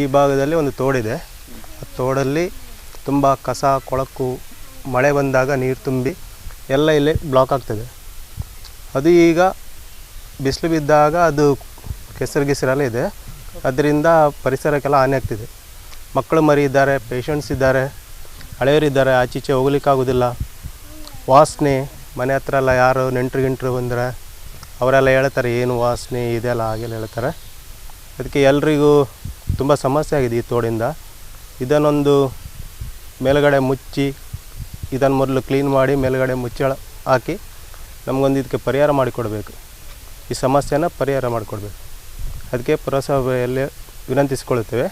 ಈ ಭಾಗದಲ್ಲಿ ಒಂದು ತೋಡಿದೆ. ಆ ತೋಡಲ್ಲಿ ತುಂಬ ಕಸ, ಕೊಳಕು, ಮಳೆ ಬಂದಾಗ ನೀರು ತುಂಬಿ ಎಲ್ಲ ಇಲ್ಲಿ ಬ್ಲಾಕ್ ಆಗ್ತದೆ. ಅದು ಈಗ ಬಿಸಿಲು ಬಿದ್ದಾಗ ಅದು ಕೆಸರು ಗಿಸರೆಲ್ಲ ಇದೆ. ಅದರಿಂದ ಪರಿಸರಕ್ಕೆಲ್ಲ ಹಾನಿ ಆಗ್ತಿದೆ. ಮಕ್ಕಳು ಮರಿ ಇದ್ದಾರೆ ಪೇಷಂಟ್ಸ್ ಇದ್ದಾರೆ ಹಳೆಯವರಿದ್ದಾರೆ ಆಚೀಚೆ ಹೋಗ್ಲಿಕ್ಕಾಗೋದಿಲ್ಲ ವಾಸನೆ, ಮನೆ ಹತ್ರ ಎಲ್ಲ ಯಾರು ನೆಂಟರು ಗಿಂಟ್ರು ಬಂದರೆ ಅವರೆಲ್ಲ ಹೇಳ್ತಾರೆ, ಏನು ವಾಸನೆ? ಇದೆಲ್ಲ ಹಾಗೆಲ್ಲ ಹೇಳ್ತಾರೆ. ಅದಕ್ಕೆ ಎಲ್ರಿಗೂ ತುಂಬ ಸಮಸ್ಯೆ ಆಗಿದೆ ಈ ತೋಡಿಂದ. ಇದನ್ನೊಂದು ಮೇಲುಗಡೆ ಮುಚ್ಚಿ ಇದನ್ನು ಮೊದಲು ಕ್ಲೀನ್ ಮಾಡಿ ಮೇಲುಗಡೆ ಮುಚ್ಚಳ ಹಾಕಿ ನಮಗೊಂದು ಇದಕ್ಕೆ ಪರಿಹಾರ ಮಾಡಿಕೊಡಬೇಕು. ಈ ಸಮಸ್ಯೆನ ಪರಿಹಾರ ಮಾಡಿಕೊಡ್ಬೇಕು. ಅದಕ್ಕೆ ಪುರಸಭೆಯಲ್ಲಿ ವಿನಂತಿಸಿಕೊಳ್ಳುತ್ತೇವೆ